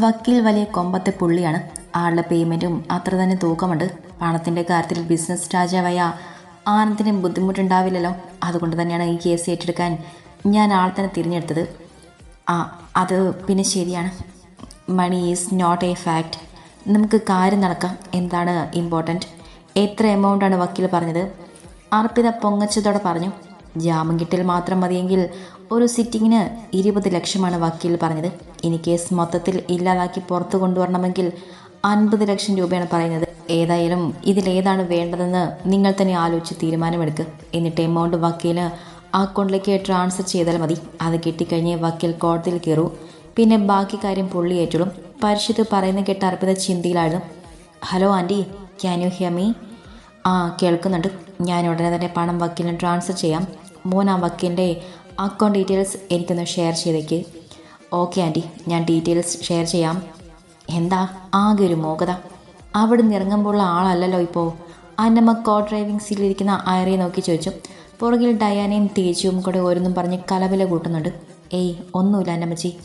വക്കീൽ വലിയ കൊമ്പത്തെ പുള്ളിയാണ്. ആളുടെ പേയ്മെന്റും അത്ര തന്നെ തൂക്കമുണ്ട്. പണത്തിന്റെ കാര്യത്തിൽ ബിസിനസ് രാജാവായ ആനന്ദിന് ബുദ്ധിമുട്ടുണ്ടാവില്ലല്ലോ. അതുകൊണ്ട് തന്നെയാണ് ഈ കേസ് ഏറ്റെടുക്കാൻ ഞാൻ ആൾ തന്നെ തിരഞ്ഞെടുത്തത്. ആ അത് പിന്നെ ശരിയാണ്. Money is not a fact നമുക്ക് കാര്യം നടക്കാം. എന്താണ് ഇമ്പോർട്ടന്റ് എത്ര എമൗണ്ടാണ് വക്കീൽ പറഞ്ഞത്? അർപ്പിത പൊങ്ങച്ചതോടെ പറഞ്ഞു. ജാമ്യം കിട്ടിയാൽ മാത്രം മതിയെങ്കിൽ ഒരു സിറ്റിങ്ങിന് ഇരുപത് ലക്ഷമാണ് വക്കീൽ പറഞ്ഞത്. ഇനി കേസ് മൊത്തത്തിൽ ഇല്ലാതാക്കി പുറത്തു കൊണ്ടുവരണമെങ്കിൽ അൻപത് ലക്ഷം രൂപയാണ് പറയുന്നത്. ഏതായാലും ഇതിലേതാണ് വേണ്ടതെന്ന് നിങ്ങൾ തന്നെ ആലോചിച്ച് തീരുമാനമെടുക്കുക എന്നിട്ട് എമൗണ്ട് വക്കീൽ അക്കൗണ്ടിലേക്ക് ട്രാൻസ്ഫർ ചെയ്താൽ മതി. അത് കിട്ടിക്കഴിഞ്ഞ് വക്കീൽ കോടതിയിൽ കയറൂ. പിന്നെ ബാക്കി കാര്യം പുള്ളി ഏറ്റോളും. പരിശുദ്ധ പറയുന്ന കേട്ട Arpita ചിന്തയിലായിരുന്നു. Hello aunty can you hear me? ആ കേൾക്കുന്നുണ്ട്. ഞാൻ ഉടനെ തന്നെ പണം വക്കീലിന് ട്രാൻസ്ഫർ ചെയ്യാം. മോൻ ആ വക്കീലിന്റെ അക്കൗണ്ട് ഡീറ്റെയിൽസ് എനിക്കൊന്ന് ഷെയർ ചെയ്തേക്ക്. ഓക്കെ ആന്റി ഞാൻ ഡീറ്റെയിൽസ് ഷെയർ ചെയ്യാം. എന്താ? ആകെ ഒരു മോകത. അവിടെ നിന്ന് ഇറങ്ങുമ്പോഴുള്ള ആളല്ലല്ലോ ഇപ്പോൾ അന്നമ്മ കോ ഡ്രൈവിംഗ് സീറ്റിലിരിക്കുന്ന അയറയെ നോക്കി ചോദിച്ചു. പുറകിൽ ഡയാനയും തേജുവും കൂടെ ഓരോന്നും പറഞ്ഞ് കലവില കൂട്ടുന്നുണ്ട്. ഏയ് ഒന്നുമില്ല അന്നമ്മച്ചി.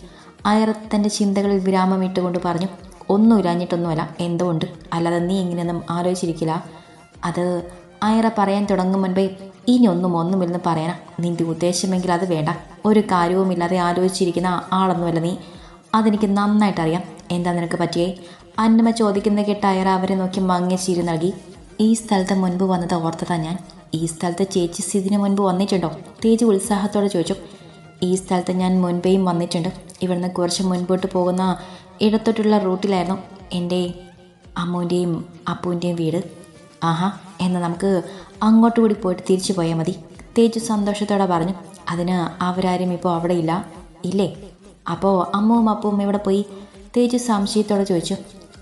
അയർ തന്റെ ചിന്തകളിൽ വിരാമം ഇട്ടുകൊണ്ട് പറഞ്ഞു ഒന്നും ഇല്ലാഞ്ഞിട്ടൊന്നുമല്ല എന്തുകൊണ്ട്? അല്ലാതെ നീ ഇങ്ങനെയൊന്നും ആലോചിച്ചിരിക്കില്ല. അത് അയറ പറയാൻ തുടങ്ങും മുൻപേ ഇനി ഒന്നും ഒന്നുമില്ലെന്ന് പറയാനാ നിന്റെ ഉദ്ദേശമെങ്കിൽ അത് വേണ്ട. ഒരു കാര്യവുമില്ലാതെ ആലോചിച്ചിരിക്കുന്ന ആളൊന്നുമല്ല നീ. അതെനിക്ക് നന്നായിട്ടറിയാം. എന്താ നിനക്ക് പറ്റിയേ? അന്നമ്മ ചോദിക്കുന്ന കേട്ട അയറ അവരെ നോക്കി മങ്ങിയ ചിരി നൽകി. ഈ സ്ഥലത്ത് മുൻപ് വന്നത് ഓർത്തതാ ഞാൻ. ഈ സ്ഥലത്ത് ചേച്ചി സ്ഥിതിന് മുൻപ് വന്നിട്ടുണ്ടോ? തേജ് ഉത്സാഹത്തോടെ ചോദിച്ചു. ഈ സ്ഥലത്ത് ഞാൻ മുൻപേയും വന്നിട്ടുണ്ട്. ഇവിടുന്ന് കുറച്ച് മുൻപോട്ട് പോകുന്ന ഇടത്തോട്ടുള്ള റൂട്ടിലായിരുന്നു എന്റെ അമ്മുവിന്റെയും അപ്പൂന്റെയും വീട്. ആഹാ എന്നാൽ നമുക്ക് അങ്ങോട്ട് കൂടി പോയിട്ട് തിരിച്ചു പോയാൽ മതി. തേജു സന്തോഷത്തോടെ പറഞ്ഞു അതിന് അവരാരും ഇപ്പോൾ അവിടെ ഇല്ല ഇല്ലേ? അപ്പോൾ അമ്മവും അപ്പവും ഇവിടെ പോയി. തേജു സംശയത്തോടെ ചോദിച്ചു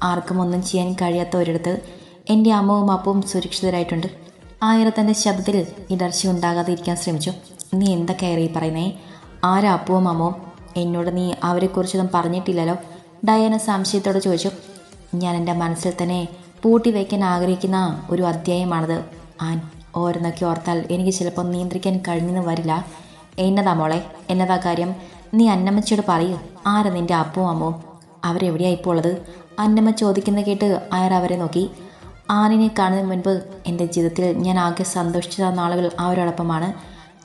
ആർക്കും ഒന്നും ചെയ്യാൻ കഴിയാത്ത ഒരിടത്ത് എന്റെ അമ്മവും അപ്പവും സുരക്ഷിതരായിട്ടുണ്ട്. ആയിരത്തന്റെ ശബ്ദത്തിൽ ഇടർച്ച ഉണ്ടാകാതെ ഇരിക്കാൻ ശ്രമിച്ചു. നീ എന്തൊക്കെ ഈ പറയുന്നേ? ആരാ അപ്പവും അമ്മവും? എന്നോട് നീ അവരെക്കുറിച്ചൊന്നും പറഞ്ഞിട്ടില്ലല്ലോ. ഡയാന സംശയത്തോടെ ചോദിച്ചു ഞാൻ എന്റെ മനസ്സിൽ തന്നെ പൂട്ടി വയ്ക്കാൻ ആഗ്രഹിക്കുന്ന ഒരു അധ്യായമാണത്. ആൻ ഓരോന്നൊക്കെ ഓർത്താൽ എനിക്ക് ചിലപ്പോൾ നിയന്ത്രിക്കാൻ കഴിഞ്ഞെന്ന് വരില്ല. എന്നതാ മോളെ? എന്നതാ കാര്യം? നീ അന്നമ്മച്ചോട് പറയൂ. ആരാ നിന്റെ അപ്പവും അമ്മവും അവരെവിടെയാ ഇപ്പോൾ ഉള്ളത് അന്നമ്മ ചോദിക്കുന്ന കേട്ട് അയാൾ അവരെ നോക്കി. ആനിനെ കാണുന്നതിന് മുൻപ് എന്റെ ജീവിതത്തിൽ ഞാൻ ആകെ സന്തോഷിച്ച നാളുകൾ അവരോടൊപ്പമാണ്.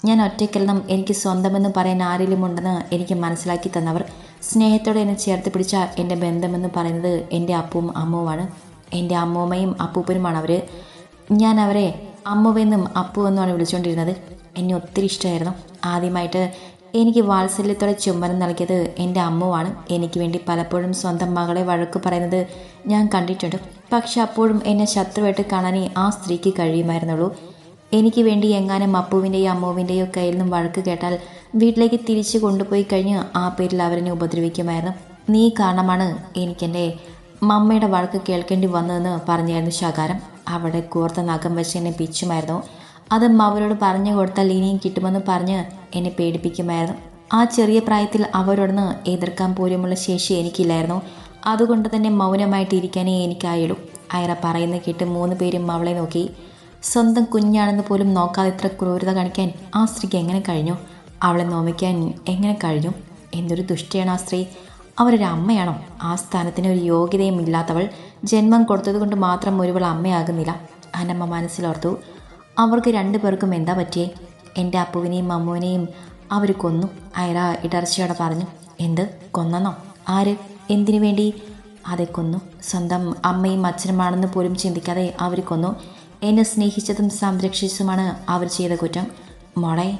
ഞാൻ ഒറ്റയ്ക്കെല്ലാം എനിക്ക് സ്വന്തമെന്ന് പറയാൻ ആരെങ്കിലും ഉണ്ടെന്ന് എനിക്ക് മനസ്സിലാക്കി തന്നവർ സ്നേഹത്തോടെ എന്നെ ചേർത്ത് പിടിച്ച എന്റെ ബന്ധമെന്ന് പറയുന്നത് എന്റെ അപ്പവും അമ്മുവുമാണ്. എന്റെ അമ്മൂമ്മയും അപ്പൂപ്പനുമാണ് അവർ ഞാൻ അവരെ അമ്മുവെന്നും അപ്പു എന്നുമാണ് വിളിച്ചുകൊണ്ടിരുന്നത് എന്നെ ഒത്തിരി ഇഷ്ടമായിരുന്നു ആദ്യമായിട്ട് എനിക്ക് വാത്സല്യത്തോടെ ചുംബനം നൽകിയത് എന്റെ അമ്മുവാണ്. എനിക്ക് വേണ്ടി പലപ്പോഴും സ്വന്തം മകളെ വഴക്ക് പറയുന്നത് ഞാൻ കണ്ടിട്ടുണ്ട്. പക്ഷെ അപ്പോഴും എന്നെ ശത്രുവായിട്ട് കാണാനേ ആ സ്ത്രീക്ക് കഴിയുമായിരുന്നുള്ളൂ. എനിക്ക് വേണ്ടി എങ്ങാനും അപ്പുവിന്റെയോ അമ്മുവിന്റെയോ കയ്യിൽ നിന്നും വഴക്ക് കേട്ടാൽ വീട്ടിലേക്ക് തിരിച്ചു കൊണ്ടുപോയി കഴിഞ്ഞ് ആ പേരിൽ അവരെന്നെ ഉപദ്രവിക്കുമായിരുന്നു. നീ കാരണമാണ് എനിക്കെന്റെ മമ്മയുടെ വഴക്ക് കേൾക്കേണ്ടി വന്നതെന്ന് പറഞ്ഞായിരുന്നു ശകാരം. അവിടെ കൂർത്ത നഖം വെച്ച് എന്നെ പിച്ചുമായിരുന്നു. അത് അവരോട് പറഞ്ഞു കൊടുത്താൽ ഇനിയും കിട്ടുമെന്ന് പറഞ്ഞ് എന്നെ പേടിപ്പിക്കുമായിരുന്നു. ആ ചെറിയ പ്രായത്തിൽ അവരോടൊന്ന് എതിർക്കാൻ പോലുമുള്ള ശേഷി എനിക്കില്ലായിരുന്നു. അതുകൊണ്ട് തന്നെ മൗനമായിട്ടിരിക്കാനേ എനിക്കായുള്ളൂ. അയറ പറയുന്ന കേട്ട് മൂന്ന് പേരും അവളെ നോക്കി. സ്വന്തം കുഞ്ഞാണെന്ന് പോലും നോക്കാതെ ഇത്ര ക്രൂരത കാണിക്കാൻ ആ സ്ത്രീക്ക് എങ്ങനെ കഴിഞ്ഞു? അവളെ നോമിക്കാൻ എങ്ങനെ കഴിഞ്ഞു? എന്തൊരു ദുഷ്ടയാണ് ആ സ്ത്രീ. അവരൊരു അമ്മയാണോ? ആ സ്ഥാനത്തിന് ഒരു യോഗ്യതയും ഇല്ലാത്തവൾ ജന്മം കൊടുത്തതുകൊണ്ട് മാത്രം ഒരുവൾ അമ്മയാകുന്നില്ല. അനമ്മ മനസ്സിലോർത്തു അവർക്ക് രണ്ടു പേർക്കും എന്താ പറ്റിയേ? എന്റെ അപ്പുവിനെയും അമ്മുവിനെയും അവർ കൊന്നു അയറ ഇടർച്ചയോടെ പറഞ്ഞു. എന്ത്? കൊന്നെന്നോ? ആര്? എന്തിനു വേണ്ടി? അതെ കൊന്നു. സ്വന്തം അമ്മയും അച്ഛനുമാണെന്ന് പോലും ചിന്തിക്കാതെ അവർ കൊന്നു. എന്നെ സ്നേഹിച്ചതും സംരക്ഷിച്ചതുമാണ് അവർ ചെയ്ത കുറ്റം. മോളെ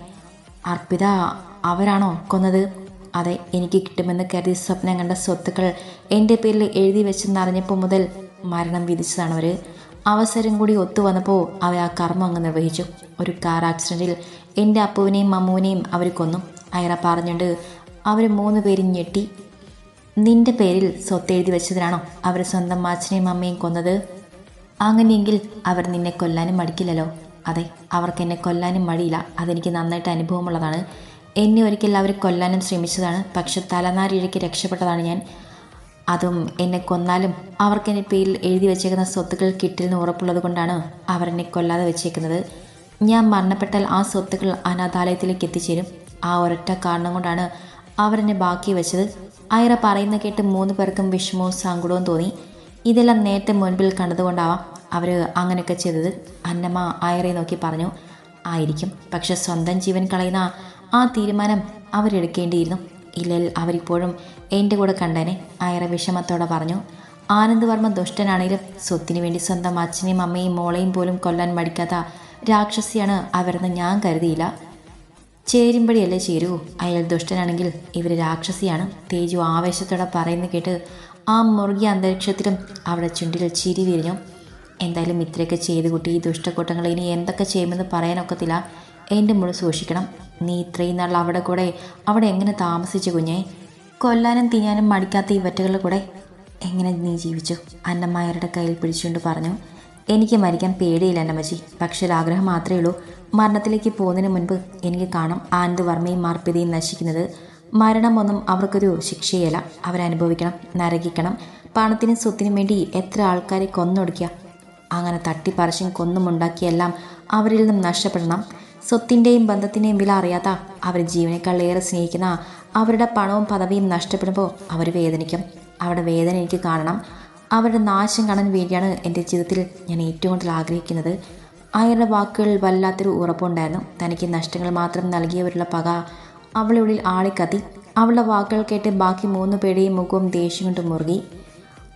അർപ്പിത അവരാണോ കൊന്നത്? അതെ എനിക്ക് കിട്ടുമെന്ന് കരുതി സ്വപ്നം കണ്ട സ്വത്തുക്കൾ എന്റെ പേരിൽ എഴുതി വെച്ചെന്നറിഞ്ഞപ്പോൾ മുതൽ മരണം വിധിച്ചതാണ് അവർ അവസരം കൂടി ഒത്തു വന്നപ്പോൾ അവർ ആ കർമ്മം അങ്ങ് നിർവഹിച്ചു. ഒരു കാർ ആക്സിഡന്റിൽ എന്റെ അപ്പുവിനെയും അമ്മുവിനെയും അവർ കൊന്നു. അയറ പറഞ്ഞുകൊണ്ട് അവർ മൂന്ന് പേരും ഞെട്ടി. നിന്റെ പേരിൽ സ്വത്ത് എഴുതി വെച്ചതിനാണോ അവർ സ്വന്തം അച്ഛനെയും അമ്മയും കൊന്നത്? അങ്ങനെയെങ്കിൽ അവർ നിന്നെ കൊല്ലാനും മടിക്കില്ലല്ലോ. അതെ അവർക്ക് എന്നെ കൊല്ലാനും മടിയില്ല. അതെനിക്ക് നന്നായിട്ട് അനുഭവമുള്ളതാണ്. എന്നെ ഒരിക്കൽ അവർ കൊല്ലാനും ശ്രമിച്ചതാണ്. പക്ഷെ തലനാരിഴയ്ക്ക് രക്ഷപ്പെട്ടതാണ് ഞാൻ. അതും എന്നെ കൊന്നാലും അവർക്ക് എന്റെ പേരിൽ എഴുതി വെച്ചേക്കുന്ന സ്വത്തുക്കൾ കിട്ടില്ലെന്ന് ഉറപ്പുള്ളത് കൊണ്ടാണ് അവർ എന്നെ കൊല്ലാതെ വെച്ചേക്കുന്നത്. ഞാൻ മരണപ്പെട്ടാൽ ആ സ്വത്തുക്കൾ അനാഥാലയത്തിലേക്ക് എത്തിച്ചേരും. ആ ഒരൊറ്റ കാരണം കൊണ്ടാണ് അവരെന്നെ ബാക്കി വെച്ചത്. അയറ പറയുന്ന കേട്ട് മൂന്ന് പേർക്കും വിഷമവും സങ്കടവും തോന്നി. ഇതെല്ലാം നേരത്തെ മുൻപിൽ കണ്ടതുകൊണ്ടാവാം അവർ അങ്ങനെയൊക്കെ ചെയ്തത്. അന്നമ്മ അയറെ നോക്കി പറഞ്ഞു ആയിരിക്കും. പക്ഷെ സ്വന്തം ജീവൻ കളയുന്ന ആ തീരുമാനം അവരെടുക്കേണ്ടിയിരുന്നു. ഇലൽ അവരിപ്പോഴും എന്റെ കൂടെ കണ്ടേനെ അയറ വിഷമത്തോടെ പറഞ്ഞു. ആനന്ദവർമ്മ ദുഷ്ടനാണെങ്കിലും സ്വത്തിനു വേണ്ടി സ്വന്തം അച്ഛനെയും അമ്മയും മോളെയും പോലും കൊല്ലാൻ മടിക്കാത്ത രാക്ഷസിയാണ് അവരെന്ന് ഞാൻ കരുതിയില്ല. ചേരുമ്പടിയല്ലേ ചേരൂ? അയാൾ ദുഷ്ടനാണെങ്കിൽ ഇവർ രാക്ഷസിയാണ്. തേജു ആവേശത്തോടെ പറയുന്നു കേട്ട് ആ മുറുകിയ അന്തരീക്ഷത്തിലും അവിടെ ചുണ്ടിൽ ചിരി വിരിഞ്ഞു. എന്തായാലും ഇത്രയൊക്കെ ചെയ്ത് കുട്ടി ഈ ദുഷ്ടക്കൂട്ടങ്ങൾ ഇനി എന്തൊക്കെ ചെയ്യുമെന്ന് പറയാനൊക്കത്തില്ല. എന്റെ മുൾ സൂക്ഷിക്കണം. നീ ഇത്രയും നാൾ അവിടെ കൂടെ അവിടെ എങ്ങനെ താമസിച്ചു കുഞ്ഞേ? കൊല്ലാനും തിന്നാനും മടിക്കാത്ത ഈ വറ്റുകളുടെ കൂടെ എങ്ങനെ നീ ജീവിച്ചു? അന്നമ്മയരുടെ കയ്യിൽ പിടിച്ചുകൊണ്ട് പറഞ്ഞു എനിക്ക് മരിക്കാൻ പേടിയില്ല അന്നമ്മച്ചി. പക്ഷെ ഒരാഗ്രഹം മാത്രമേ ഉള്ളൂ. മരണത്തിലേക്ക് പോകുന്നതിന് മുൻപ് എനിക്ക് കാണാം ആനന്ദ് വർമ്മയും മാർപ്പിതയും നശിക്കുന്നത്. മരണമൊന്നും അവർക്കൊരു ശിക്ഷയല്ല. അവരനുഭവിക്കണം നരകിക്കണം. പണത്തിനും സ്വത്തിനും വേണ്ടി എത്ര ആൾക്കാരെ കൊന്നൊടുക്കുക? അങ്ങനെ തട്ടിപ്പറിച്ചും കൊന്നുമുണ്ടാക്കിയെല്ലാം അവരിൽ നിന്നും നഷ്ടപ്പെടണം. സ്വത്തിന്റെയും ബന്ധത്തിന്റെയും വില അറിയാത്ത അവർ ജീവനേക്കാൾ ഏറെ സ്നേഹിക്കുന്ന അവരുടെ പണവും പദവിയും നഷ്ടപ്പെടുമ്പോൾ അവർ വേദനിക്കും. അവരുടെ വേദന എനിക്ക് കാണണം. അവരുടെ നാശം കാണാൻ വേണ്ടിയാണ് എന്റെ ജീവിതത്തിൽ ഞാൻ ഏറ്റവും കൂടുതൽ ആഗ്രഹിക്കുന്നത്. അയാളുടെ വാക്കുകളിൽ വല്ലാത്തൊരു ഉറപ്പുണ്ടായിരുന്നു തനിക്ക് നഷ്ടങ്ങൾ മാത്രം നൽകിയവരുള്ള പക അവളുടെ ഉള്ളിൽ ആളിക്കത്തി. അവളുടെ വാക്കുകൾ കേട്ട് ബാക്കി മൂന്ന് പേരുടെയും മുഖവും ദേഷ്യം കൊണ്ട് മുറുകി.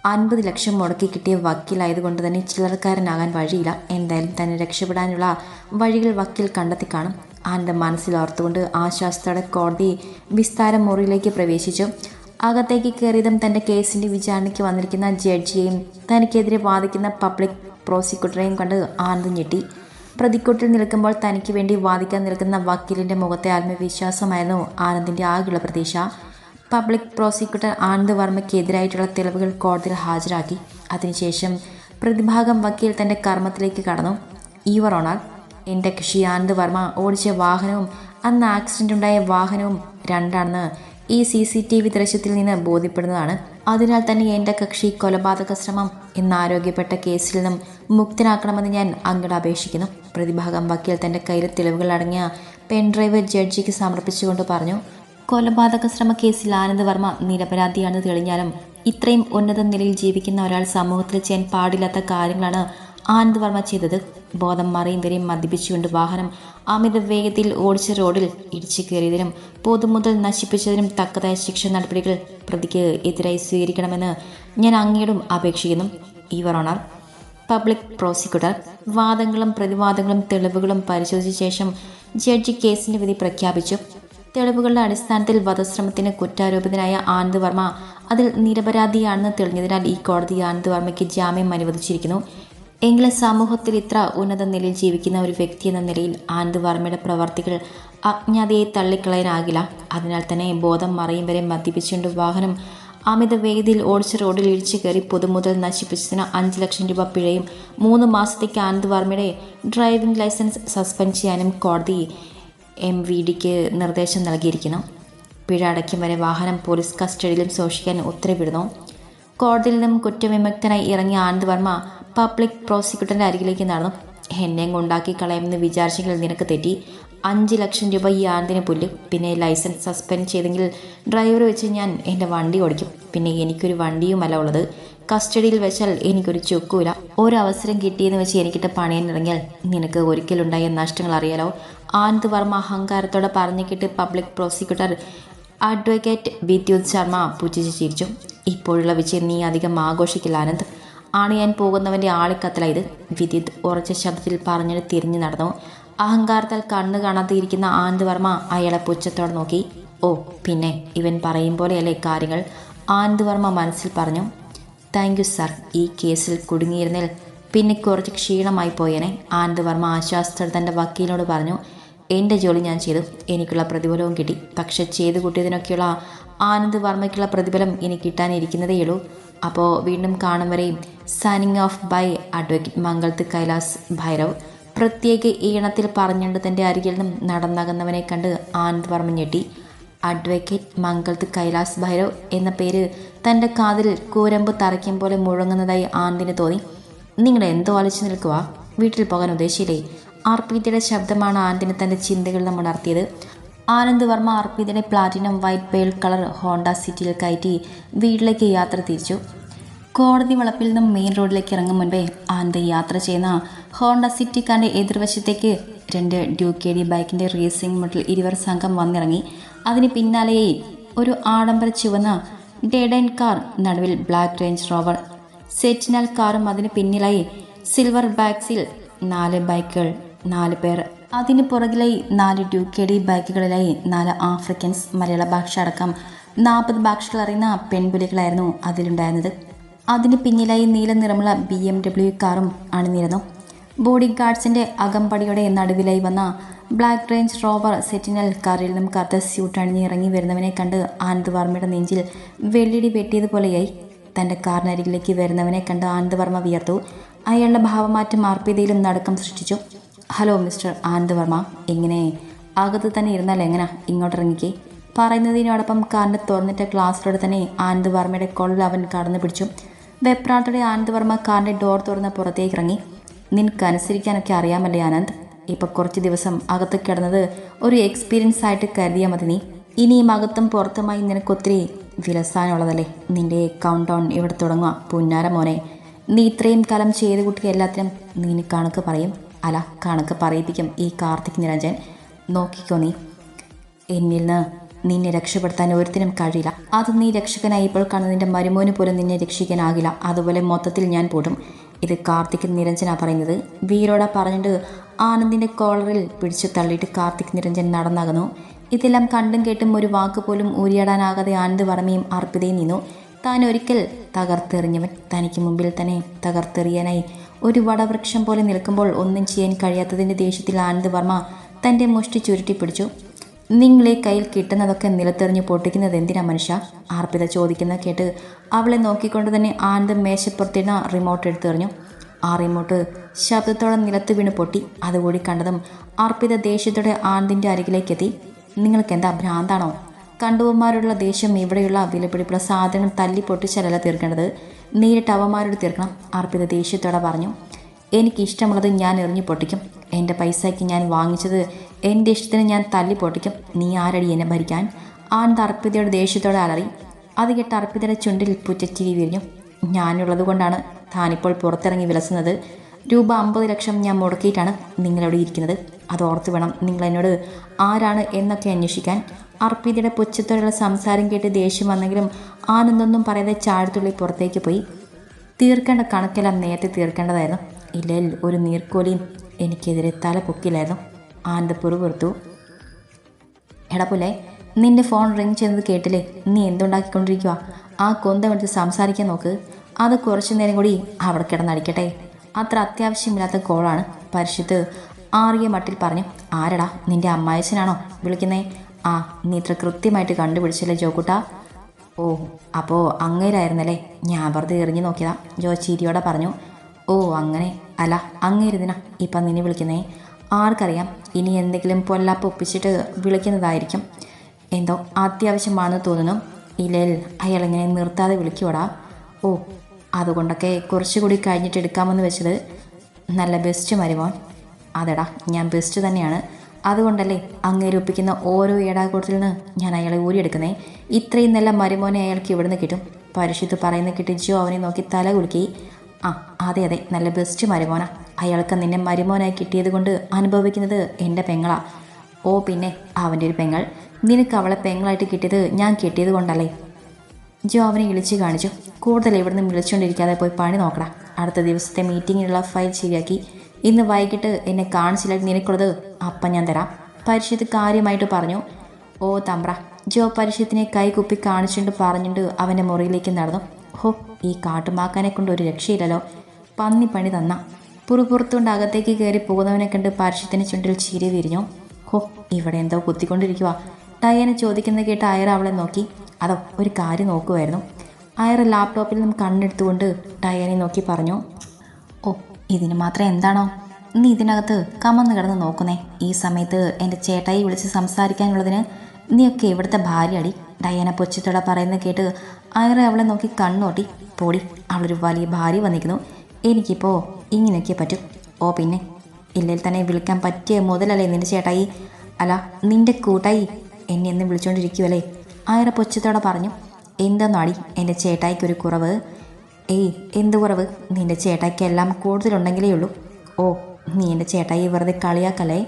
അൻപത് ലക്ഷം മുടക്കി കിട്ടിയ വക്കീലായതുകൊണ്ട് തന്നെ ചിലർക്കാരനാകാൻ വഴിയില്ല. എന്തായാലും തന്നെ രക്ഷപ്പെടാനുള്ള വഴികൾ വക്കീൽ കണ്ടെത്തി കാണും. ആന്റെ മനസ്സിലോർത്തുകൊണ്ട് ആശ്വാസത്തോടെ കോടതി വിസ്താര മുറിയിലേക്ക് പ്രവേശിച്ചു. അകത്തേക്ക് കയറിയതും തന്റെ കേസിന്റെ വിചാരണയ്ക്ക് വന്നിരിക്കുന്ന ജഡ്ജിയെയും തനിക്കെതിരെ വാദിക്കുന്ന പബ്ലിക് പ്രോസിക്യൂട്ടറെയും കണ്ട് ആനന്ദ് ഞെട്ടി. പ്രതിക്കൂട്ടിൽ നിൽക്കുമ്പോൾ തനിക്ക് വേണ്ടി വാദിക്കാൻ നിൽക്കുന്ന വക്കീലിന്റെ മുഖത്തെ ആത്മവിശ്വാസമായിരുന്നു ആനന്ദിന്റെ ആകെയുള്ള പ്രതീക്ഷ. പബ്ലിക് പ്രോസിക്യൂട്ടർ ആനന്ദ് വർമ്മയ്ക്കെതിരായിട്ടുള്ള തെളിവുകൾ കോടതിയിൽ ഹാജരാക്കി. അതിനുശേഷം പ്രതിഭാഗം വക്കീൽ തന്റെ കർമ്മത്തിലേക്ക് കടന്നു. യുവർ ഓണർ എന്റെ കൃഷി ആനന്ദ് വർമ്മ ഓടിച്ച വാഹനവും അന്ന് ആക്സിഡന്റ് ഉണ്ടായ വാഹനവും രണ്ടാണെന്ന് ഈ സി സി ടി വി ദൃശ്യത്തിൽ നിന്ന് ബോധ്യപ്പെടുന്നതാണ്. അതിനാൽ തന്നെ എന്റെ കക്ഷി കൊലപാതക ശ്രമം എന്നാരോഗ്യപ്പെട്ട കേസിൽ നിന്നും മുക്തനാക്കണമെന്ന് ഞാൻ അങ്ങോട്ട് അപേക്ഷിക്കുന്നു. പ്രതിഭാഗം വക്കീൽ തന്റെ കയ്യിൽ തെളിവുകൾ അടങ്ങിയ പെൻഡ്രൈവ് ജഡ്ജിക്ക് സമർപ്പിച്ചുകൊണ്ട് പറഞ്ഞു. കൊലപാതക ശ്രമ കേസിൽ ആനന്ദ് വർമ്മ നിരപരാധിയാണെന്ന് തെളിഞ്ഞാലും ഇത്രയും ഉന്നത നിലയിൽ ജീവിക്കുന്ന ഒരാൾ സമൂഹത്തിൽ ചെയ്യാൻ പാടില്ലാത്ത കാര്യങ്ങളാണ് ആനന്ദ് വർമ്മ ചെയ്തത്. ബോധം മറിയും വരെയും മദ്യപിച്ചുകൊണ്ട് വാഹനം അമിത വേഗത്തിൽ ഓടിച്ച റോഡിൽ ഇടിച്ചു കയറിയതിനും പൊതുമുതൽ നശിപ്പിച്ചതിനും തക്കതായ ശിക്ഷ നടപടികൾ പ്രതിക്ക് എതിരായി സ്വീകരിക്കണമെന്ന് ഞാൻ അങ്ങയോടും അപേക്ഷിക്കുന്നു. Your honour. Public prosecutor. വാദങ്ങളും പ്രതിവാദങ്ങളും തെളിവുകളും പരിശോധിച്ച ശേഷം ജഡ്ജി കേസിന്റെ വിധി പ്രഖ്യാപിച്ചു. തെളിവുകളുടെ അടിസ്ഥാനത്തിൽ വധശ്രമത്തിന് കുറ്റാരോപിതനായ ആനന്ദ് വർമ്മ അതിൽ നിരപരാധിയാണെന്ന് തെളിഞ്ഞതിനാൽ ഈ കോടതി ആനന്ദ് വർമ്മയ്ക്ക് ജാമ്യം അനുവദിച്ചിരിക്കുന്നു. എങ്കിലും സമൂഹത്തിൽ ഇത്ര ഉന്നത നിലയിൽ ജീവിക്കുന്ന ഒരു വ്യക്തി എന്ന നിലയിൽ ആനന്ദ് വർമ്മയുടെ പ്രവർത്തികൾ അജ്ഞാതയെ തള്ളിക്കളയാനാകില്ല. അതിനാൽ തന്നെ ബോധം മറയും വരെ മദ്യപിച്ചുകൊണ്ട് വാഹനം അമിത വേഗതയിൽ ഓടിച്ച റോഡിൽ ഇടിച്ചു കയറി പൊതുമുതൽ നശിപ്പിച്ചതിന് അഞ്ച് ലക്ഷം രൂപ പിഴയും മൂന്ന് മാസത്തേക്ക് ആനന്ദ് വർമ്മയുടെ ഡ്രൈവിംഗ് ലൈസൻസ് സസ്പെൻഡ് ചെയ്യാനും കോടതി എം വി ഡിക്ക് നിർദ്ദേശം നൽകിയിരിക്കുന്നു. പിഴ അടയ്ക്കും വരെ വാഹനം പോലീസ് കസ്റ്റഡിയിലും സൂക്ഷിക്കാൻ ഉത്തരവിടുന്നു. കോടതിയിൽ നിന്നും കുറ്റവിമുക്തനായി ഇറങ്ങിയ ആനന്ദ് വർമ്മ പബ്ലിക് പ്രോസിക്യൂട്ടറിന്റെ അരികിലേക്ക് നടന്നു. എന്നെ കൊണ്ടാക്കി കളയുമെന്ന് വിചാരിച്ചെങ്കിൽ നിനക്ക് തെറ്റി. അഞ്ച് ലക്ഷം രൂപ ഈ ആനന്ദിന് പുല്ല്. പിന്നെ ലൈസൻസ് സസ്പെൻഡ് ചെയ്തെങ്കിൽ ഡ്രൈവർ വെച്ച് ഞാൻ എന്റെ വണ്ടി ഓടിക്കും. പിന്നെ എനിക്കൊരു വണ്ടിയുമല്ല ഉള്ളത്. കസ്റ്റഡിയിൽ വെച്ചാൽ എനിക്കൊരു ചുക്കൂല. ഒരവസരം കിട്ടിയെന്ന് വെച്ച് എനിക്കിട്ട് പണിയാൻ ഇറങ്ങിയാൽ നിനക്ക് ഒരിക്കലുണ്ടായ നഷ്ടങ്ങൾ അറിയാലോ? ആനന്ദ് വർമ്മ അഹങ്കാരത്തോടെ പറഞ്ഞിട്ട് public prosecutor advocate Vidyut Sharma പുച്ഛിച്ച് ചിരിച്ചു. ഇപ്പോഴുള്ള വിജയം നീ അധികം ആഘോഷിക്കില്ല ആനന്ദ് അണിയാൻ പോകുന്നവന്റെ ആളിക്കത്തല ഇത് വിദ്യുത് ഉറച്ച ശബ്ദത്തിൽ പറഞ്ഞിട്ട് തിരിഞ്ഞു നടന്നു. അഹങ്കാരത്താൽ കണ്ണു കാണാതിരിക്കുന്ന ആനന്ദ് വർമ്മ അയാളെ പുച്ഛത്തോടെ നോക്കി. ഓ പിന്നെ ഇവൻ പറയും പോലെയല്ലേ കാര്യങ്ങൾ? ആനന്ദ് വർമ്മ മനസ്സിൽ പറഞ്ഞു. താങ്ക് യു സാർ ഈ കേസിൽ കുടുങ്ങിയിരുന്നതിൽ പിന്നെ കുറച്ച് ക്ഷീണമായി പോയേനെ ആനന്ദ് വർമ്മ ആശ്വാസത്തോടെ തന്റെ വക്കീലിനോട് പറഞ്ഞു. എന്റെ ജോലി ഞാൻ ചെയ്തു. എനിക്കുള്ള പ്രതിഫലവും കിട്ടി. പക്ഷെ ചെയ്തു കൂട്ടിയതിനൊക്കെയുള്ള ആനന്ദ് വർമ്മയ്ക്കുള്ള പ്രതിഫലം ഇനി കിട്ടാനിരിക്കുന്നതേയുള്ളൂ അപ്പോൾ വീണ്ടും കാണും വരെയും signing off by advocate Mangalath Kailas Bhairav. പ്രത്യേക ഈണത്തിൽ പറഞ്ഞുകൊണ്ട് തന്റെ അരികിൽ നിന്നും നടന്നകുന്നവനെ കണ്ട് ആനന്ദ് വർമ്മ ഞെട്ടി. അഡ്വക്കേറ്റ് മംഗളത്ത് കൈലാസ് ഭൈരവ് എന്ന പേര് തന്റെ കാതിൽ കൂരമ്പ് തറയ്ക്കും പോലെ മുഴങ്ങുന്നതായി ആനന്ദിന് തോന്നി. നിങ്ങൾ എന്തോ ആലോചിച്ച് നിൽക്കുക വീട്ടിൽ പോകാൻ ഉദ്ദേശിച്ചില്ലേ? ആർ പി ടിയുടെ ശബ്ദമാണ് ആനന്ദിന് തന്റെ ചിന്തകൾ നമ്മൾ ഉണർത്തിയത്. Anand Varma അർപ്പിതയുടെ platinum white pearl colour Honda സിറ്റിയിൽ കയറ്റി വീട്ടിലേക്ക് യാത്ര തിരിച്ചു. കോടതി വളപ്പിൽ നിന്നും മെയിൻ റോഡിലേക്ക് ഇറങ്ങും മുൻപേ ആനന്ദ് യാത്ര ചെയ്യുന്ന ഹോണ്ട സിറ്റി കാന്റെ എതിർവശത്തേക്ക് രണ്ട് ഡ്യൂക്ക് ഡി ബൈക്കിന്റെ റേസിംഗ് മോഡൽ ഇരുവർ സംഘം വന്നിറങ്ങി. അതിന് പിന്നാലെയായി ഒരു ആഡംബര ചുവന്ന ഡേഡൻ കാർ നടുവിൽ ബ്ലാക്ക് റേഞ്ച് റോവർ സെറ്റിനാൽ കാറും അതിന് പിന്നിലായി സിൽവർ ബാഗ്സിൽ നാല് ബൈക്കുകൾ നാല് പേർ. അതിന് പുറകിലായി നാല് ഡ്യൂക്കേഡി ബാഗുകളിലായി നാല് ആഫ്രിക്കൻസ് മലയാള ഭാഷ അടക്കം നാൽപ്പത് ഭാഷകൾ അറിയുന്ന പെൺപുലികളായിരുന്നു അതിലുണ്ടായിരുന്നത്. അതിന് പിന്നിലായി നീല നിറമുള്ള ബി എം ഡബ്ല്യു കാറും അണിനിരുന്നു. ബോഡി ഗാർഡ്സിന്റെ അകമ്പടിയുടെ നടുവിലായി വന്ന ബ്ലാക്ക് റേഞ്ച് റോവർ സെറ്റിനൽ കാറിൽ നിന്നും കറുത്ത സ്യൂട്ട് അണിഞ്ഞ് ഇറങ്ങി വരുന്നവനെ കണ്ട് ആനന്ദ് വർമ്മയുടെ നെഞ്ചിൽ വെള്ളിടി വെട്ടിയതുപോലെയായി. തന്റെ കാറിനരികിലേക്ക് വരുന്നവനെ കണ്ട് ആനന്ദ് വർമ്മ വിയർത്തു. അയാളുടെ ഭാവമാറ്റം ആർപ്പിതയിലും നടക്കം സൃഷ്ടിച്ചു. ഹലോ മിസ്റ്റർ ആനന്ദ് വർമ്മ എങ്ങനെ? അകത്ത് തന്നെ ഇരുന്നാൽ എങ്ങനെ? ഇങ്ങോട്ട് ഇറങ്ങിക്കേ പറയുന്നതിനോടൊപ്പം കാറിന്റെ തുറന്നിട്ട ഗ്ലാസ്സിലൂടെ തന്നെ ആനന്ദ് വർമ്മയുടെ കൊള്ളിൽ അവൻ കടന്നു പിടിച്ചു. വെപ്രാളത്തോടെ ആനന്ദ് വർമ്മ കാറിന്റെ ഡോർ തുറന്ന് പുറത്തേക്ക് ഇറങ്ങി. നിനക്കനുസരിക്കാനൊക്കെ അറിയാമല്ലേ ആനന്ദ്? ഇപ്പം കുറച്ച് ദിവസം അകത്ത് കിടന്നത് ഒരു എക്സ്പീരിയൻസ് ആയിട്ട് കരുതിയാൽ മതി നീ. ഇനിയും അകത്തും പുറത്തുമായി നിനക്കൊത്തിരി വിലസാനുള്ളതല്ലേ? നിന്റെ കൗണ്ട് ഡൗൺ ഇവിടെ തുടങ്ങുക പുന്നാര മോനെ. നീ ഇത്രയും കാലം ചെയ്ത് കുട്ടിക്ക് എല്ലാത്തിനും നീ കണക്ക് പറയും. അല്ല കണക്ക് പറയിപ്പിക്കും ഈ കാർത്തിക് നിരഞ്ജൻ. നോക്കിക്കോ നീ. എന്നിൽ നിന്ന് നിന്നെ രക്ഷപ്പെടുത്താൻ ഒരുത്തിനും കഴിയില്ല. അത് നീ രക്ഷകനായി ഇപ്പോൾ കാണുന്ന നിന്റെ മരുമോന് പോലും നിന്നെ രക്ഷിക്കാനാകില്ല. അതുപോലെ മൊത്തത്തിൽ ഞാൻ പോടും. ഇത് കാർത്തിക് നിരഞ്ജന പറയുന്നത്. വീരോട പറഞ്ഞിട്ട് ആനന്ദിന്റെ കോളറിൽ പിടിച്ചു തള്ളിയിട്ട് കാർത്തിക് നിരഞ്ജൻ നടന്നകന്നു. ഇതെല്ലാം കണ്ടും കേട്ടും ഒരു വാക്ക് പോലും ഊരിയാടാനാകാതെ ആനന്ദ് വർമ്മയും അർപ്പിതയും നിന്നു. താൻ ഒരിക്കൽ തകർത്തെറിഞ്ഞവൻ തനിക്ക് മുമ്പിൽ തന്നെ തകർത്തെറിയാനായി ഒരു വടവൃക്ഷം പോലെ നിൽക്കുമ്പോൾ ഒന്നും ചെയ്യാൻ കഴിയാത്തതിന്റെ ദേഷ്യത്തിൽ ആനന്ദ് വർമ്മ തന്റെ മുഷ്ടി ചുരുട്ടി പിടിച്ചു. നിങ്ങളെ കയ്യിൽ കിട്ടുന്നതൊക്കെ നിലത്തെറിഞ്ഞ് പൊട്ടിക്കുന്നത് എന്തിനാ മനുഷ്യ? ആർപ്പിത ചോദിക്കുന്ന കേട്ട് അവളെ നോക്കിക്കൊണ്ട് തന്നെ ആനന്ദ് മേശപ്പുറത്തിരുന്ന റിമോട്ട് എടുത്തെറിഞ്ഞു ആ റിമോട്ട് ശബ്ദത്തോടെ നിലത്ത് വീണ് പൊട്ടി. അതുകൂടി കണ്ടതും അർപ്പിത ദേഷ്യത്തോടെ ആനന്ദിന്റെ അരികിലേക്കെത്തി നിങ്ങൾക്ക് എന്താ ഭ്രാന്താണോ? കണ്ടുവന്മാരോടുള്ള ദേഷ്യം ഇവിടെയുള്ള വിലപിടിപ്പുള്ള സാധനം തല്ലി പൊട്ടിച്ചാലല്ല തീർക്കേണ്ടത് നേരിട്ട് അവന്മാരോട് തീർക്കണം അർപ്പിത ദേഷ്യത്തോടെ പറഞ്ഞു. എനിക്കിഷ്ടമുള്ളത് ഞാൻ എറിഞ്ഞു പൊട്ടിക്കും. എന്റെ പൈസയ്ക്ക് ഞാൻ വാങ്ങിച്ചത് എന്റെ ഇഷ്ടത്തിന് ഞാൻ തല്ലി പൊട്ടിക്കും നീ ആരടി എന്നെ ഭരിക്കാൻ? ആൻ അർപ്പിതയുടെ ദേഷ്യത്തോടെ അലറി. അത് കേട്ട് അർപ്പിതയുടെ ചുണ്ടിൽ പുറ്റച്ചിരി വിരിഞ്ഞു. ഞാനുള്ളത് കൊണ്ടാണ് താനിപ്പോൾ പുറത്തിറങ്ങി വിലസുന്നത്. രൂപ അമ്പത് ലക്ഷം ഞാൻ മുടക്കിയിട്ടാണ് നിങ്ങളവിടെ ഇരിക്കുന്നത്. അത് ഓർത്ത് വേണം നിങ്ങൾ എന്നോട് ആരാണ് എന്നൊക്കെ അന്വേഷിക്കാൻ. അർപ്പിതയുടെ പുച്ഛത്തോടുള്ള സംസാരം കേട്ട് ദേഷ്യം വന്നെങ്കിലും ആനന്ദൊന്നും പറയാതെ ചാഴത്തുള്ളി പുറത്തേക്ക് പോയി. തീർക്കേണ്ട കണക്കെല്ലാം നേരത്തെ തീർക്കേണ്ടതായിരുന്നു. ഇല്ലെങ്കിൽ ഒരു നീർക്കോലിയും എനിക്കെതിരെ തല പൊക്കില്ലായിരുന്നു. ആനന്ദ് പുറപുറത്തു എടാ പുല്ലേ നിന്റെ ഫോൺ റിങ് ചെയ്യുന്നത് കേട്ടില്ലേ? നീ എന്തുണ്ടാക്കിക്കൊണ്ടിരിക്കുക ആ കൊന്തം എടുത്ത് സംസാരിക്കാൻ നോക്ക്. അത് കുറച്ചു നേരം കൂടി അവിടെ കിടന്നടിക്കട്ടെ. അത്ര അത്യാവശ്യമില്ലാത്ത കോളാണ്. പരിശുദ്ധ് ആറിയ മട്ടിൽ പറഞ്ഞു ആരടാ നിന്റെ അമ്മായച്ചനാണോ വിളിക്കുന്നേ? ആ നീ ഇത്ര കൃത്യമായിട്ട് കണ്ടുപിടിച്ചല്ലേ ജോക്കുട്ട? ഓ അപ്പോൾ അങ്ങേരായിരുന്നല്ലേ? ഞാൻ വെറുതെ എറിഞ്ഞു നോക്കിയതാ. ജോ ചിരിയോടെ പറഞ്ഞു ഓ അങ്ങനെ. അല്ല അങ്ങേരുതിനാ. ഇപ്പം നിന്നെ വിളിക്കുന്നേ. ആർക്കറിയാം ഇനി എന്തെങ്കിലും പൊല്ലാപ്പ് ഒപ്പിച്ചിട്ട് വിളിക്കുന്നതായിരിക്കും. എന്തോ അത്യാവശ്യമാണെന്ന് തോന്നുന്നു. ഇല്ലേൽ അയാൾ ഇങ്ങനെ നിർത്താതെ വിളിക്കൂടാ ഓ അതുകൊണ്ടൊക്കെ കുറച്ചുകൂടി കഴിഞ്ഞിട്ട് എടുക്കാമെന്ന് വെച്ചത് നല്ല ബെസ്റ്റ് മരുമോൻ. അതെടാ ഞാൻ ബെസ്റ്റ് തന്നെയാണ്. അതുകൊണ്ടല്ലേ അങ്ങേരൊപ്പിക്കുന്ന ഓരോ ഏടാകൂടത്തിൽ നിന്ന് ഞാൻ അയാളെ ഊരിയെടുക്കുന്നേ. ഇത്രയും നല്ല മരുമോനെ അയാൾക്ക് ഇവിടുന്ന് കിട്ടും. പരിശുദ്ധ പറയുന്ന കിട്ടി ജോ അവനെ നോക്കി തല കുലുക്കി. ആ അതെ അതെ നല്ല ബെസ്റ്റ് മരുമോന. അയാൾക്ക് നിന്നെ മരുമോനായി കിട്ടിയത് കൊണ്ട് അനുഭവിക്കുന്നത് എന്റെ പെങ്ങളാ. ഓ പിന്നെ അവന്റെ ഒരു പെങ്ങൾ. നിനക്ക് അവളെ പെങ്ങളായിട്ട് കിട്ടിയത് ഞാൻ കിട്ടിയത് കൊണ്ടല്ലേ? ജോ അവനെ ഇളിച്ച് കാണിച്ചു. കൂടുതൽ ഇവിടുന്ന് വിളിച്ചുകൊണ്ടിരിക്കാതെ പോയി പണി നോക്കണം അടുത്ത ദിവസത്തെ മീറ്റിങ്ങിനുള്ള ഫയൽ ശരിയാക്കി. ഇന്ന് വൈകിട്ട് എന്നെ കാണിച്ചില്ല നിനക്കുള്ളത് അപ്പം ഞാൻ തരാം. പരിഷത്ത് കാര്യമായിട്ട് പറഞ്ഞു. ഓ തമ്പ്ര ജോ പരിഷത്തിനെ കൈകുപ്പി കാണിച്ചിട്ട് പറഞ്ഞിട്ട് അവന്റെ മുറിയിലേക്ക് നടന്നു. ഹോ ഈ കാട്ടുമാക്കാനെ കൊണ്ട് ഒരു രക്ഷയില്ലല്ലോ. പന്നി പണി തന്ന. പുറപ്പുറത്തുകൊണ്ട് അകത്തേക്ക് കയറി പോകുന്നവനെ കണ്ട് പരിഷത്തിന് ചുണ്ടിൽ ചിരി വിരിഞ്ഞു. ഹോ ഇവിടെ എന്തോ കുത്തിക്കൊണ്ടിരിക്കുക ടയനെ ചോദിക്കുന്നത് കേട്ട് അയർ അവളെ നോക്കി. അതോ ഒരു കാര്യം നോക്കുമായിരുന്നു അയർ ലാപ്ടോപ്പിൽ നിന്നും കണ്ണെടുത്തുകൊണ്ട് ടയനെ നോക്കി പറഞ്ഞു. ഓ ഇതിന് മാത്രം എന്താണോ? നീ ഇതിനകത്ത് കമന്ന് കിടന്ന് നോക്കുന്നേ. ഈ സമയത്ത് എന്റെ ചേട്ടായി വിളിച്ച് സംസാരിക്കാനുള്ളതിന് നീയൊക്കെ ഇവിടുത്തെ ഭാര്യയടി? ഡയാന പൊച്ചത്തോടെ പറയുന്നത് കേട്ട് അയറെ അവളെ നോക്കി കണ്ണോട്ടി. പോടി അവളൊരു വലിയ ഭാര്യ വന്നിരിക്കുന്നു. എനിക്കിപ്പോൾ ഇങ്ങനെയൊക്കെ പറ്റും. ഓ പിന്നെ. ഇല്ലെങ്കിൽ തന്നെ വിളിക്കാൻ പറ്റിയ മുതലല്ലേ നിന്റെ ചേട്ടായി? അല്ല നിന്റെ കൂട്ടായി എന്നെ എന്നും വിളിച്ചുകൊണ്ടിരിക്കുമല്ലേ ആയിര പൊച്ചത്തോടെ പറഞ്ഞു. എന്തെന്നാടി? എന്റെ ചേട്ടായിക്കൊരു കുറവ്. ഏയ് എന്ത് കുറവ്? നിന്റെ ചേട്ടായിക്ക് എല്ലാം കൂടുതലുണ്ടെങ്കിലേ ഉള്ളൂ. ഓ നീ എന്റെ ചേട്ടായി വെറുതെ കളിയാക്കല്ലേ?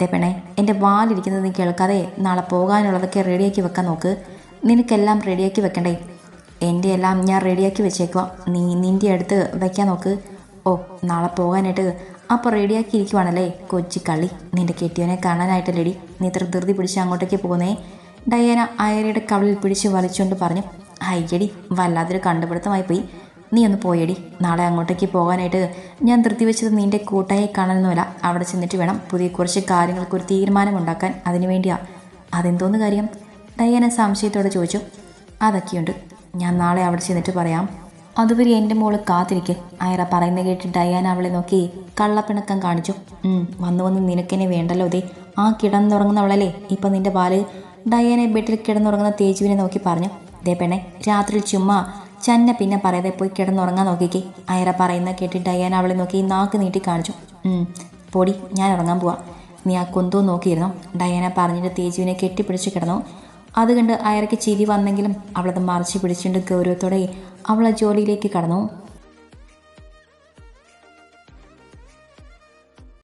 ദേ പെണ്ണേ എന്റെ വാലിരിക്കുന്നത് നീ കേൾക്കാതെ നാളെ പോകാനുള്ളതൊക്കെ റെഡിയാക്കി വെക്കാൻ നോക്ക്. നിനക്കെല്ലാം റെഡിയാക്കി വെക്കണ്ടേ? എന്റെ എല്ലാം ഞാൻ റെഡിയാക്കി വെച്ചേക്കുക നീ നിന്റെ അടുത്ത് വയ്ക്കാൻ നോക്ക്. ഓ നാളെ പോകാനായിട്ട് അപ്പോൾ റെഡിയാക്കി ഇരിക്കുവാണല്ലേ കൊച്ചി കളി. നിന്റെ കെട്ടിയവനെ കാണാനായിട്ടല്ലേടി? നീ ഇത്ര ധൃതി പിടിച്ച് അങ്ങോട്ടേക്ക് പോകുന്നേ? ഡയാന അയരയുടെ കവളിൽ പിടിച്ച് വലിച്ചുകൊണ്ട് പറഞ്ഞു. അയ്യടി വല്ലാതൊരു കണ്ടുപിടുത്തമായി പോയി. നീ ഒന്ന് പോയടി. നാളെ അങ്ങോട്ടേക്ക് പോകാനായിട്ട് ഞാൻ ധൃതി വെച്ചത് നിന്റെ കൂട്ടായി കാണണമെന്നുമല്ല അവിടെ ചെന്നിട്ട് വേണം പുതിയ കുറച്ച് കാര്യങ്ങൾക്ക് ഒരു തീരുമാനമുണ്ടാക്കാൻ. അതിനു വേണ്ടിയാ. അതെന്തോന്ന് കാര്യം? ഡയാന സംശയത്തോടെ ചോദിച്ചു. അതൊക്കെയുണ്ട്. ഞാൻ നാളെ അവിടെ ചെന്നിട്ട് പറയാം. അതുവരെ എന്റെ മോൾ കാത്തിരിക്കെ. അയറ പറയുന്ന കേട്ട് ഡയാന അവളെ നോക്കി കള്ളപ്പിണക്കം കാണിച്ചു. "ഉം, വന്നു വന്ന് നിനക്കെന്നെ വേണ്ടല്ലോ ദേ. ആ കിടന്നുറങ്ങുന്നവളല്ലേ ഇപ്പം നിന്റെ പാൽ ഡയാനെ ബെഡിൽ കിടന്നുറങ്ങുന്ന തേജുവിനെ നോക്കി പറഞ്ഞു. ദേ പെണ്ണെ രാത്രിയിൽ ചുമ്മാ ചന്ന പിന്നെ പറയാതെ പോയി കിടന്നുറങ്ങാൻ നോക്കിക്കേ. അയറ പറയുന്ന കേട്ടിട്ട് അയ്യാൻ അവളെ നോക്കി നാക്ക് നീട്ടി കാണിച്ചു. പൊടി ഞാൻ ഉറങ്ങാൻ പോവാ. നീ ആ കൊന്തോ നോക്കിയിരുന്നു? ഡയാന പറഞ്ഞിട്ട് തേജുവിനെ കെട്ടിപ്പിടിച്ച് കിടന്നു. അത് കണ്ട് അയറയ്ക്ക് ചിരി വന്നെങ്കിലും അവളത് മറിച്ച് പിടിച്ചുകൊണ്ട് ഗൗരവത്തോടെ അവളെ ജോലിയിലേക്ക് കടന്നു.